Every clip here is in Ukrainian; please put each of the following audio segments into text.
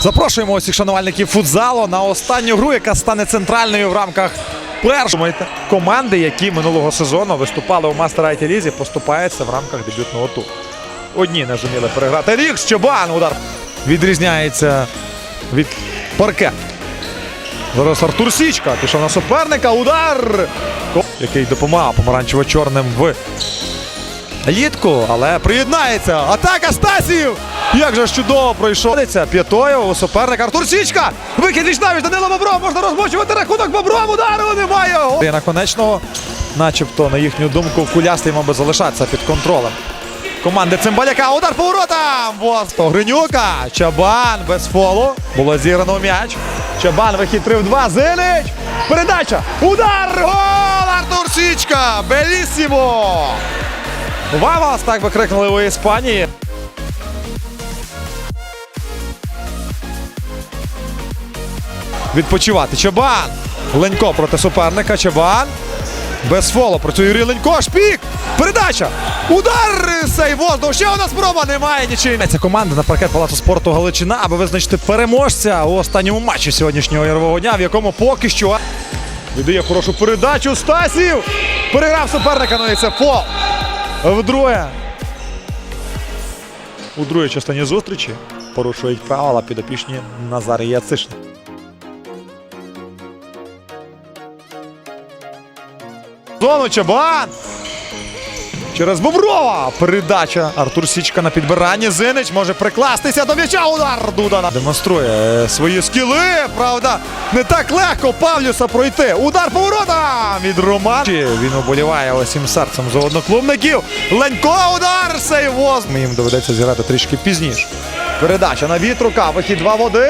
Запрошуємо усіх шанувальників футзалу на останню гру, яка стане центральною в рамках першої команди, які минулого сезону виступали у Мастер Айті Лізі, поступаються в рамках дебютного туру. Одні не зуміли переграти Рікс, Чобан, удар відрізняється від паркет. Зараз Артур Січка пішов на суперника. Удар! Який допомагав помаранчево-чорним в літку, але приєднається. Атака Стасів! Як же ж чудово пройшов. П'ятою у суперника Артур Січка. Вихід віч Данило Бобров. Можна розмочувати рахунок Бобров. Удару немає. І наконечного, начебто, на їхню думку, кулястий мав би залишатися під контролем. Команди Цимбаляка. Удар по воротам. Восто Гринюка. Чабан без фолу. Було зіграно м'яч. Чабан вихід 3 в 2. Зилич. Передача. Удар. Гол! Артур Січка. Белісімо. Вамас, так би крикнули у Іспанії. Відпочивати. Чабан. Ленько проти суперника. Чабан. Без фолу. Працює Юрій Ленько. Шпік. Передача. Удар. Сей воздух. Ще одна спроба. Немає нічим. Ця команда на паркет Палацу спорту Галичина, аби визначити переможця у останньому матчі сьогоднішнього ярового дня, в якому поки що віддає хорошу передачу. Стасів. Переграв суперника. Ну і це фол. Вдруге. У другій частині зустрічі порушують правила підопічні Назарі Яцишин. Зону Чабан. Через Боброва. Передача. Артур Січка на підбиранні. Зинич може прикластися до м'яча. Удар Дудана. Демонструє е, свої скіли. Правда, не так легко Павлюса пройти. Удар по воротам від Роман. Він оболіває усім серцем за одноклубників. Ленько удар. Сей воз. Їм доведеться зіграти трішки пізніше. Передача на вітрука. Вихід 2 в 1.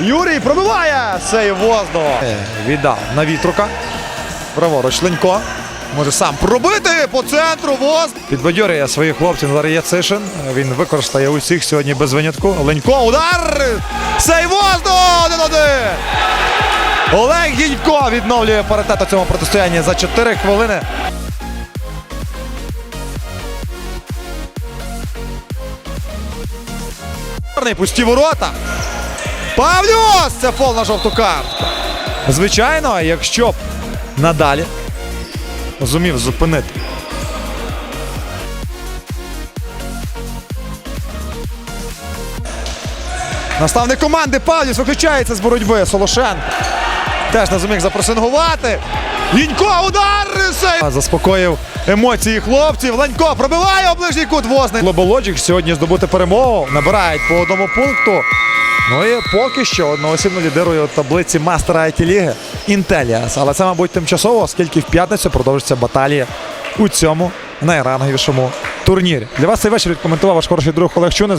Юрій пробиває. Сей воздух. Е, Віддав на вітрука. Праворуч Ленько. Може сам пробити по центру воз. Підбадьорює своїх хлопців Назар Яцишин. Він використає усіх сьогодні без винятку. Ленько, удар! Сей воздух! Один-один! Олег Гінько відновлює паритет у цьому протистоянні за 4 хвилини. Пусті ворота. Павлюс! Це фол на жовту картку. Звичайно, якщо надалі зумів зупинити. Наставник команди Павліс виключається з боротьби. Солошенко теж не зуміг запросингувати. Лінько удар! Заспокоїв емоції хлопців. Ленько пробиває у ближній кут Возний. Лоболоджик сьогодні здобути перемогу. Набирають по одному пункту. Ну і поки що одноосібно лідирує у таблиці мастера IT ліги Інтеліас. Але це, мабуть, тимчасово, оскільки в п'ятницю продовжиться баталія у цьому найранговішому турнірі. Для вас цей вечір відкоментував ваш хороший друг Олег Чунес.